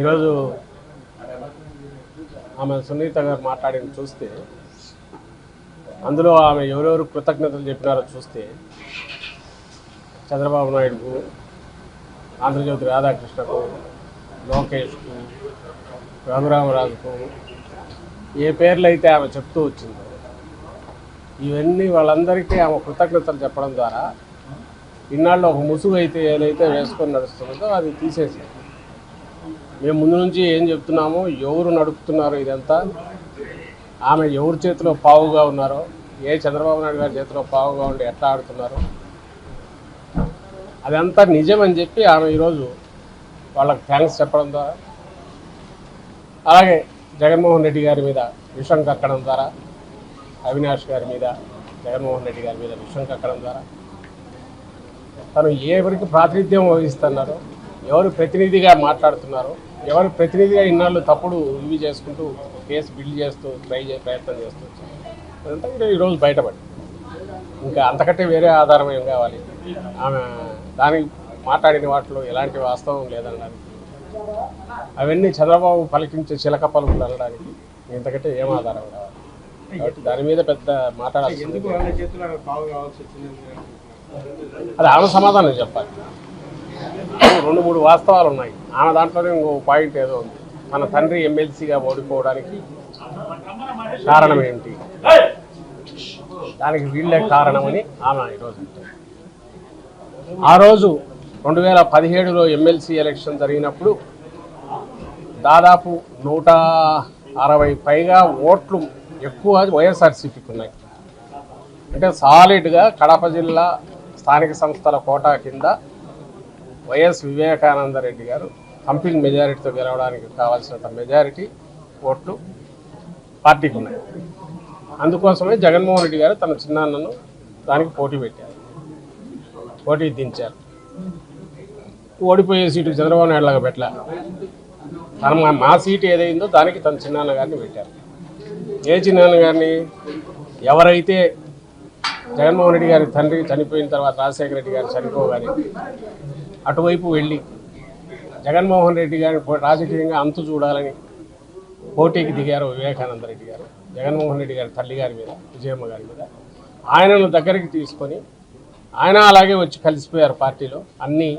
ఈరోజు ఆమె సునీత గారు మాట్లాడిన చూస్తే అందులో ఆమె ఎవరెవరు కృతజ్ఞతలు చెప్పినారో చూస్తే చంద్రబాబు నాయుడుకు ఆంధ్రజ్యోతి రాధాకృష్ణకు లోకేష్కు రఘురామరాజుకు ఏ పేర్లు అయితే ఆమె చెప్తూ వచ్చిందో ఇవన్నీ వాళ్ళందరికీ ఆమె కృతజ్ఞతలు చెప్పడం ద్వారా ఇన్నాళ్ళు ఒక ముసుగు అయితే ఏదైతే వేసుకొని నడుస్తుందో అది తీసేసింది. మేము ముందు నుంచి ఏం చెప్తున్నామో ఎవరు నడుపుతున్నారో ఇదంతా. ఆమె ఎవరి చేతిలో పావుగా ఉన్నారో ఏ చంద్రబాబు నాయుడు గారి చేతిలో పావుగా ఉండి ఎట్లా ఆడుతున్నారో. అదంతా నిజం అని చెప్పి ఆమె ఈరోజు వాళ్ళకి థ్యాంక్స్ చెప్పడం ద్వారా అలాగే జగన్మోహన్ రెడ్డి గారి మీద విషం కక్కడం ద్వారా అవినాష్ గారి మీద జగన్మోహన్ రెడ్డి గారి మీద విషం కక్కడం ద్వారా తను ఎవరికి ప్రాతినిధ్యం వహిస్తున్నారో ఎవరు ప్రతినిధిగా మాట్లాడుతున్నారో ఎవరు ప్రతినిధిగా ఇన్నాళ్ళు తప్పుడు ఇవి చేసుకుంటూ కేసు బిల్డ్ చేస్తూ ట్రై చే ప్రయత్నం చేస్తూ. అదంతా ఈరోజు బయటపడి ఇంకా అంతకంటే వేరే ఆధారం ఏం కావాలి? ఆమె దానికి మాట్లాడిన వాటిలో ఎలాంటి వాస్తవం లేదనడానికి అవన్నీ చంద్రబాబు పలికించే చిలక పలుకులు అనడానికి ఇంతకంటే ఏం ఆధారం కావాలి? కాబట్టి దాని మీద పెద్ద మాట్లాడాల్సింది? అది ఆమె సమాధానం చెప్పాలి. రెండు మూడు వాస్తవాలు ఉన్నాయి. ఆమె దాంట్లోనే ఇంకో పాయింట్ ఏదో ఉంది. మన తండ్రి ఎమ్మెల్సీగా ఓడిపోవడానికి కారణం ఏంటి? దానికి వీళ్ళే కారణమని ఆమె ఈరోజు ఆ రోజు రెండు వేల పదిహేడులో ఎమ్మెల్సీ ఎలక్షన్ జరిగినప్పుడు దాదాపు నూట అరవై పైగా ఓట్లు ఎక్కువ వైఎస్ఆర్సీపీకి ఉన్నాయి. అంటే సాలిడ్గా కడప జిల్లా స్థానిక సంస్థల కోటా కింద వైఎస్ వివేకానంద రెడ్డి గారు కంపింగ్ మెజారిటీతో గెలవడానికి కావాల్సినంత మెజారిటీ ఓట్లు పార్టీకి ఉన్నాయి. అందుకోసమే జగన్మోహన్ రెడ్డి గారు తన చిన్నాన్నను దానికి పోటీ పెట్టారు. పోటీ దించారు. ఓడిపోయే సీటు చంద్రబాబు నాయుడు లాగా పెట్టలే. తన మా- మా సీటు ఏదైందో దానికి తన చిన్నాన్న గారిని పెట్టారు. ఏ చిన్నాన్న గారిని? ఎవరైతే జగన్మోహన్ రెడ్డి గారి తండ్రి చనిపోయిన తర్వాత రాజశేఖర రెడ్డి గారు చనిపోగానే అటువైపు వెళ్ళి జగన్మోహన్ రెడ్డి గారి రాజకీయంగా అంతు చూడాలని పోటీకి దిగారు వివేకానంద రెడ్డి గారు జగన్మోహన్ రెడ్డి గారి తల్లి గారి మీద విజయమ్మ గారి మీద. ఆయనను దగ్గరికి తీసుకొని ఆయన అలాగే వచ్చి కలిసిపోయారు పార్టీలో. అన్నీ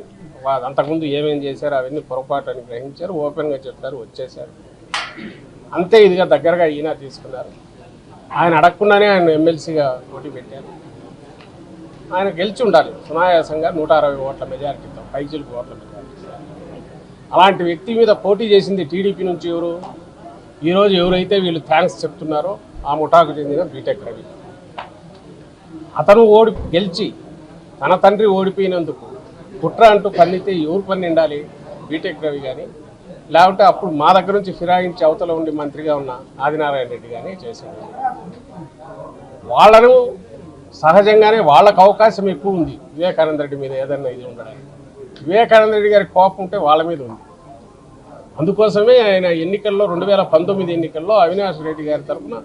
అంతకుముందు ఏమేం చేశారు అవన్నీ పొరపాటు అని గ్రహించారు ఓపెన్గా చెప్పారు వచ్చేసారు అంతే ఇదిగా దగ్గరగా ఈయన తీసుకున్నారు. ఆయన అడగకుండానే ఆయన ఎమ్మెల్సీగా పోటీ పెట్టారు. ఆయన గెలిచి ఉండాలి. సునాయాసంగా నూట అరవై ఓట్ల మెజారిటీతో పైచిలకు ఓట్ల మెజారిటీ అలాంటి వ్యక్తి మీద పోటీ చేసింది టీడీపీ నుంచి ఎవరు? ఈరోజు ఎవరైతే వీళ్ళు థ్యాంక్స్ చెప్తున్నారో ఆ ముఠాకు చెందిన బీటెక్ రవి. అతను ఓడి గెలిచి తన తండ్రి ఓడిపోయినందుకు కుట్ర అంటూ పన్నితే ఎవరు పని ఉండాలి బీటెక్ రవి కానీ లేకుంటే అప్పుడు మా దగ్గర నుంచి ఫిరాయించి అవతల ఉండి మంత్రిగా ఉన్న ఆదినారాయణ రెడ్డి కానీ చేశాడు వాళ్ళను సహజంగానే వాళ్ళకు అవకాశం ఎక్కువ ఉంది. వివేకానంద రెడ్డి మీద ఏదన్నా ఇది ఉండడానికి. వివేకానంద రెడ్డి గారి కోపం ఉంటే వాళ్ళ మీద ఉంది. అందుకోసమే ఆయన ఎన్నికల్లో రెండు వేల పంతొమ్మిది ఎన్నికల్లో అవినాష్ రెడ్డి గారి తరఫున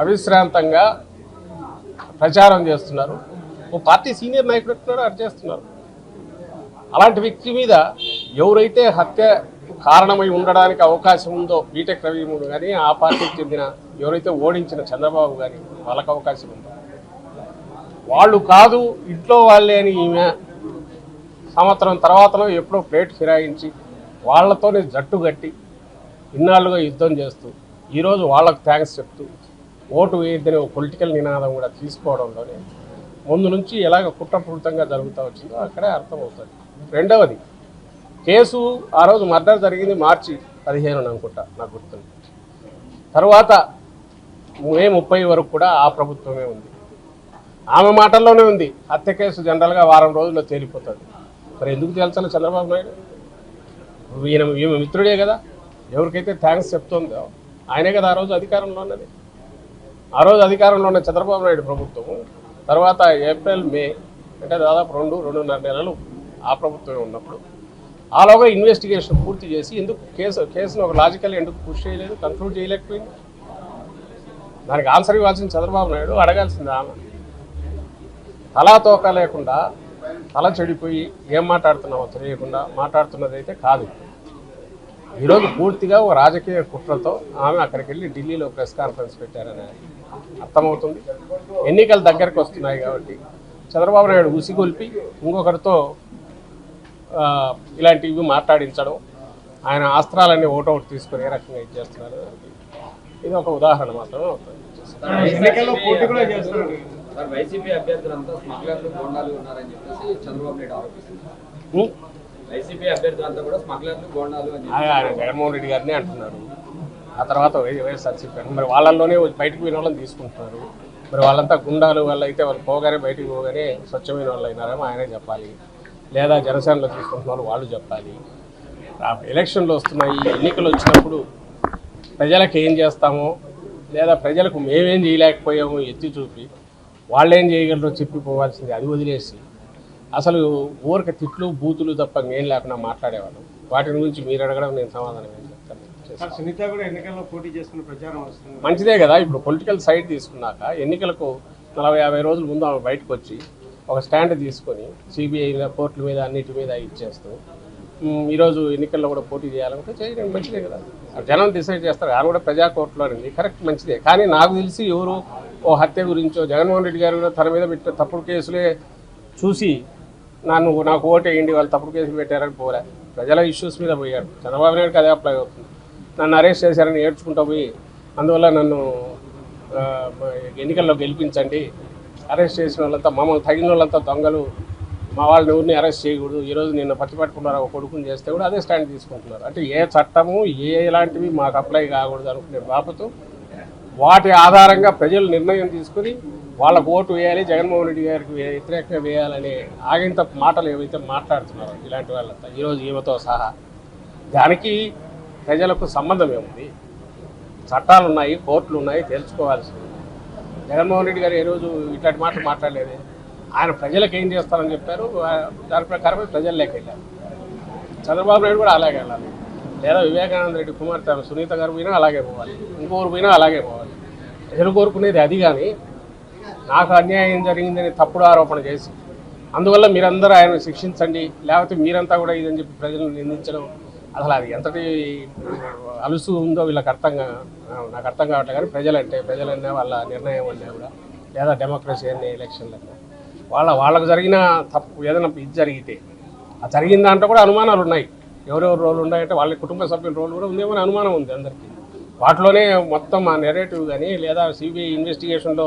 అవిశ్రాంతంగా ప్రచారం చేస్తున్నారు. ఓ పార్టీ సీనియర్ నాయకుడు కూడా అది చేస్తున్నారు. అలాంటి వ్యక్తి మీద ఎవరైతే హత్య కారణమై ఉండడానికి అవకాశం ఉందో బీటెక్ రవిముడు కానీ ఆ పార్టీకి చెందిన ఎవరైతే ఓడించిన చంద్రబాబు కానీ వాళ్ళకు అవకాశం ఉందో? వాళ్ళు కాదు ఇంట్లో వాళ్ళే అని ఈమె సంవత్సరం తర్వాతలో ఎప్పుడో ప్లేట్ ఫిరాయించి వాళ్ళతోనే జట్టు కట్టి ఇన్నాళ్ళుగా యుద్ధం చేస్తూ ఈరోజు వాళ్ళకు థ్యాంక్స్ చెప్తూ ఓటు వేయద్దని ఒక పొలిటికల్ నినాదం కూడా తీసుకోవడంలోనే ముందు నుంచి ఎలాగ కుట్రపూరితంగా జరుగుతూ వచ్చిందో అక్కడే అర్థమవుతుంది. రెండవది కేసు ఆ రోజు మర్డర్ జరిగింది మార్చి పదిహేను అనుకుంటా నాకు గుర్తుంది. తర్వాత మే ముప్పై వరకు కూడా ఆ ప్రభుత్వమే ఉంది. ఆమె మాటల్లోనే ఉంది. హత్య కేసు జనరల్గా వారం రోజుల్లో తేలిపోతుంది. మరి ఎందుకు తేల్చాలి చంద్రబాబు నాయుడు? ఈయన ఈమె మిత్రుడే కదా. ఎవరికైతే థ్యాంక్స్ చెప్తుందో ఆయనే కదా ఆ రోజు అధికారంలో ఉన్నది. ఆ రోజు అధికారంలో ఉన్న చంద్రబాబు నాయుడు ప్రభుత్వం తర్వాత ఏప్రిల్ మే అంటే దాదాపు రెండు రెండున్నర నెలలు ఆ ప్రభుత్వమే ఉన్నప్పుడు ఆలోగా ఇన్వెస్టిగేషన్ పూర్తి చేసి ఎందుకు కేసు కేసును ఒక లాజికల్ ఎందుకు పుష్ చేయలేదు కన్క్లూడ్ చేయలేకపోయింది? దానికి ఆన్సర్ ఇవ్వాల్సింది చంద్రబాబు నాయుడు అడగాల్సింది ఆమె. తలాతోక లేకుండా తల చెడిపోయి ఏం మాట్లాడుతున్నామో తెలియకుండా మాట్లాడుతున్నది అయితే కాదు. ఈరోజు పూర్తిగా ఒక రాజకీయ కుట్రతో ఆమె అక్కడికి వెళ్ళి ఢిల్లీలో ప్రెస్ కాన్ఫరెన్స్ పెట్టారని అర్థమవుతుంది. ఎన్నికలు దగ్గరకు వస్తున్నాయి కాబట్టి చంద్రబాబు నాయుడు ఉసిగొల్పి ఇంకొకరితో ఇలాంటివి మాట్లాడించడం ఆయన ఆస్త్రాలన్నీ ఓటౌట్ తీసుకుని ఏ రకంగా ఇది చేస్తున్నారు ఇది ఒక ఉదాహరణ మాత్రమే అవుతుంది. ఎన్నికల్లో పోటీ కూడా చేస్తున్నారు. సార్ వైసీపీ అభ్యర్థులంతా స్మగ్లర్లు గోండాలు ఉన్నారని చెప్పేసి చంద్రబాబు నాయుడు ఆరోపిస్తున్నారు? వైసీపీ అభ్యర్థులంతా కూడా స్మగ్లర్లు గోండాలు అని జగన్మోహన్ రెడ్డి గారిని అంటున్నారు. ఆ తర్వాత వై- వైఎస్ఆర్సీపీ అని. మరి వాళ్ళల్లోనే బయటకు పోయిన వాళ్ళని తీసుకుంటున్నారు. మరి వాళ్ళంతా గుండాలు వాళ్ళు అయితే వాళ్ళు పోగానే బయటికి పోగానే స్వచ్ఛమైన వాళ్ళు అయినారేమో ఆయనే చెప్పాలి. లేదా జనసేనలో తీసుకుంటున్న వాళ్ళు చెప్పాలి. ఎలక్షన్లు వస్తున్నాయి ఎన్నికలు వచ్చినప్పుడు ప్రజలకు ఏం చేస్తామో లేదా ప్రజలకు మేమేం చేయలేకపోయామో ఎత్తి చూపి వాళ్ళు ఏం చేయగలరో చెప్పిపోవాల్సింది అది వదిలేసి అసలు ఊరిక తిట్లు బూతులు తప్ప ఏం లేకుండా మాట్లాడేవాళ్ళం. వాటి గురించి మీరు అడగడం నేను సమాధానం ఏం చెప్తాను. సార్ సునీత కూడా ఎన్నికల్లో పోటీ చేస్తున్న ప్రచారం వస్తుంది. మంచిదే కదా ఇప్పుడు పొలిటికల్ సైడ్ తీసుకున్నాక ఎన్నికలకు నలభై యాభై రోజుల ముందు ఆమె బయటకు వచ్చి ఒక స్టాండ్ తీసుకొని సిబిఐ కోర్టుల మీద అన్నిటి మీద ఇచ్చేస్తూ ఈరోజు ఎన్నికల్లో కూడా పోటీ చేయాలంటే చేయడం మంచిదే కదా. జనం డిసైడ్ చేస్తారు ఆయన కూడా ప్రజా కోర్టులో కరెక్ట్ మంచిదే. కానీ నాకు తెలిసి ఎవరు ఓ హత్య గురించో జగన్మోహన్ రెడ్డి గారు కూడా తన మీద పెట్టిన తప్పుడు కేసులే చూసి నన్ను నాకు ఓటేయండి వాళ్ళు తప్పుడు కేసులు పెట్టారని పోలే ప్రజల ఇష్యూస్ మీద పోయాడు చంద్రబాబు నాయుడుకి అదే అప్లై అవుతుంది. నన్ను అరెస్ట్ చేశారని ఏడ్చుకుంటూ పోయి అందువల్ల నన్ను ఎన్నికల్లో గెలిపించండి. అరెస్ట్ చేసిన వాళ్ళంతా మమ్మల్ని తగిన వాళ్ళంతా దొంగలు. మా వాళ్ళని ఎవరిని అరెస్ట్ చేయకూడదు. ఈరోజు నిన్న పచ్చి పట్టుకున్నారు ఒక కొడుకుని చేస్తే కూడా అదే స్టాండ్ తీసుకుంటున్నారు. అంటే ఏ చట్టము ఏ ఇలాంటివి మాకు అప్లై కాకూడదు అనుకునే బాపతో వాటి ఆధారంగా ప్రజలు నిర్ణయం తీసుకుని వాళ్ళకు ఓటు వేయాలి జగన్మోహన్ రెడ్డి గారికి వ్యతిరేకంగా వేయాలనే ఆగింత మాటలు ఏవైతే మాట్లాడుతున్నారో ఇలాంటి వాళ్ళంతా ఈరోజు ఈమెతో సహా దానికి ప్రజలకు సంబంధం ఏముంది? చట్టాలు ఉన్నాయి కోర్టులు ఉన్నాయి తెలుసుకోవాల్సింది జగన్మోహన్ రెడ్డి గారు ఏ రోజు ఇట్లాంటి మాటలు మాట్లాడలేదు. ఆయన ప్రజలకు ఏం చేస్తారని చెప్పారు దాని ప్రకారమే ప్రజల్లోకి వెళ్ళారు చంద్రబాబు నాయుడు కూడా అలాగే వెళ్ళాలి. లేదా వివేకానంద రెడ్డి కుమార్తె ఆమె సునీత గారు పోయినా అలాగే పోవాలి. ఇంకొకరు పోయినా అలాగే పోవాలి. ప్రజలు కోరుకునేది అది కానీ నాకు అన్యాయం జరిగిందని తప్పుడు ఆరోపణ చేసి అందువల్ల మీరందరూ ఆయన శిక్షించండి లేకపోతే మీరంతా కూడా ఇదని చెప్పి ప్రజలను నిందించడం అసలు అది ఎంతటి అలుసు ఉందో వీళ్ళకి అర్థం నాకు అర్థం కావట్లేదు కానీ ప్రజలంటే ప్రజలన్నా వాళ్ళ నిర్ణయం అన్నా కూడా లేదా డెమోక్రసీ అనే ఎలక్షన్లన్నా వాళ్ళ వాళ్ళకు జరిగిన తప్పు ఏదైనా ఇది జరిగితే ఆ జరిగిన దాంట్లో కూడా అనుమానాలు ఉన్నాయి. ఎవరెవరు రోలు ఉన్నాయంటే వాళ్ళ కుటుంబ సభ్యుల రోల్ కూడా ఉందేమో అనుమానం ఉంది అందరికీ. వాటిలోనే మొత్తం ఆ నెరేటివ్ కానీ లేదా సిబిఐ ఇన్వెస్టిగేషన్లో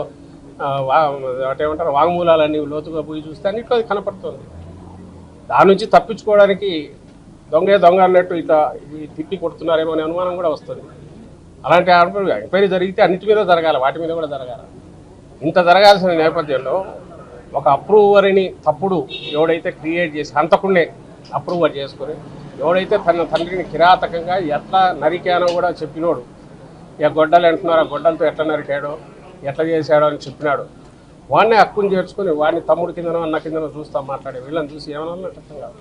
ఏమంటారు వాంగ్మూలాలన్నీ లోతుగా పోయి చూస్తే అన్నిట్లో అది కనపడుతుంది. దాని నుంచి తప్పించుకోవడానికి దొంగే దొంగ అన్నట్టు ఇట్లా ఇది తిప్పి కొడుతున్నారేమో అనే అనుమానం కూడా వస్తుంది. అలాంటి ఎంక్వైరీ జరిగితే అన్నిటి మీద జరగాలి వాటి మీద కూడా జరగాలి. ఇంత జరగాల్సిన నేపథ్యంలో ఒక అప్రూవర్ని తప్పుడు ఎవడైతే క్రియేట్ చేసి అంతకుండే అప్రూవల్ చేసుకొని ఎవడైతే తన తండ్రిని కిరాతకంగా ఎట్లా నరికానో కూడా చెప్పినోడు. ఇక గొడ్డలు అంటున్నారు? ఆ గొడ్డలతో ఎట్లా నరికాడో? ఎట్లా చేశాడో? అని చెప్పినాడు. వాడిని హక్కుని చేర్చుకొని వాడిని తమ్ముడు కిందనో అన్న కిందనో చూస్తాం మాట్లాడే వీళ్ళని చూసి ఏమన్నా అర్థం కాదు.